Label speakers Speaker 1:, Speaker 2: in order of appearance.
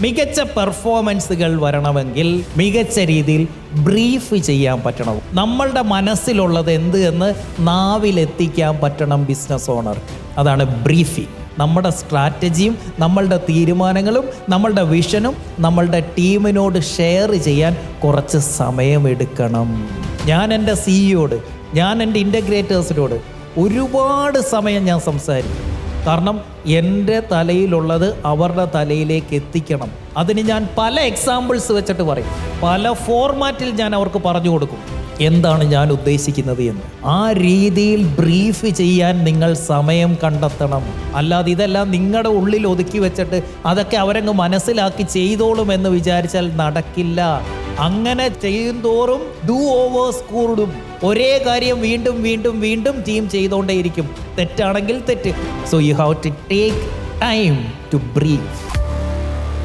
Speaker 1: മികച്ച പെർഫോമൻസുകൾ വരണമെങ്കിൽ മികച്ച രീതിയിൽ ബ്രീഫ് ചെയ്യാൻ പറ്റണം. നമ്മളുടെ മനസ്സിലുള്ളത് എന്ത് എന്ന് നാവിലെത്തിക്കാൻ പറ്റണം ബിസിനസ് ഓണർ അതാണ് ബ്രീഫിംഗ് നമ്മുടെ സ്ട്രാറ്റജിയും നമ്മളുടെ തീരുമാനങ്ങളും നമ്മളുടെ വിഷനും നമ്മളുടെ ടീമിനോട് ഷെയർ ചെയ്യാൻ കുറച്ച് സമയമെടുക്കണം. ഞാൻ എന്റെ സിഇയോട് ഞാൻ എന്റെ ഇന്റഗ്രേറ്റേഴ്സിനോട് ഒരുപാട് സമയം ഞാൻ സംസാരിക്കും. കാരണം എന്റെ തലയിലുള്ളത് അവരുടെ തലയിലേക്ക് എത്തിക്കണം. അതിന് ഞാൻ പല എക്സാമ്പിൾസ് വെച്ചിട്ട് പറയും. പല ഫോർമാറ്റിൽ ഞാൻ അവർക്ക് പറഞ്ഞു കൊടുക്കും. എന്താണ് ഞാൻ ഉദ്ദേശിക്കുന്നത് എന്ന്. ആ രീതിയിൽ ബ്രീഫ് ചെയ്യാൻ നിങ്ങൾ സമയം കണ്ടെത്തണം. അല്ലാതെ ഇതെല്ലാം നിങ്ങളുടെ ഉള്ളിൽ ഒതുക്കി വെച്ചിട്ട് അതൊക്കെ അവരങ്ങ് മനസ്സിലാക്കി ചെയ്തോളും എന്ന് വിചാരിച്ചാൽ നടക്കില്ല. അങ്ങനെ ചെയ്യും തോറും ഡു ഓവേഴ്സ് കൂടും ഒരേ കാര്യം വീണ്ടും വീണ്ടും വീണ്ടും ടീം ചെയ്തുകൊണ്ടേയിരിക്കും തെറ്റാണെങ്കിൽ തെറ്റ്. So you have to take time to brief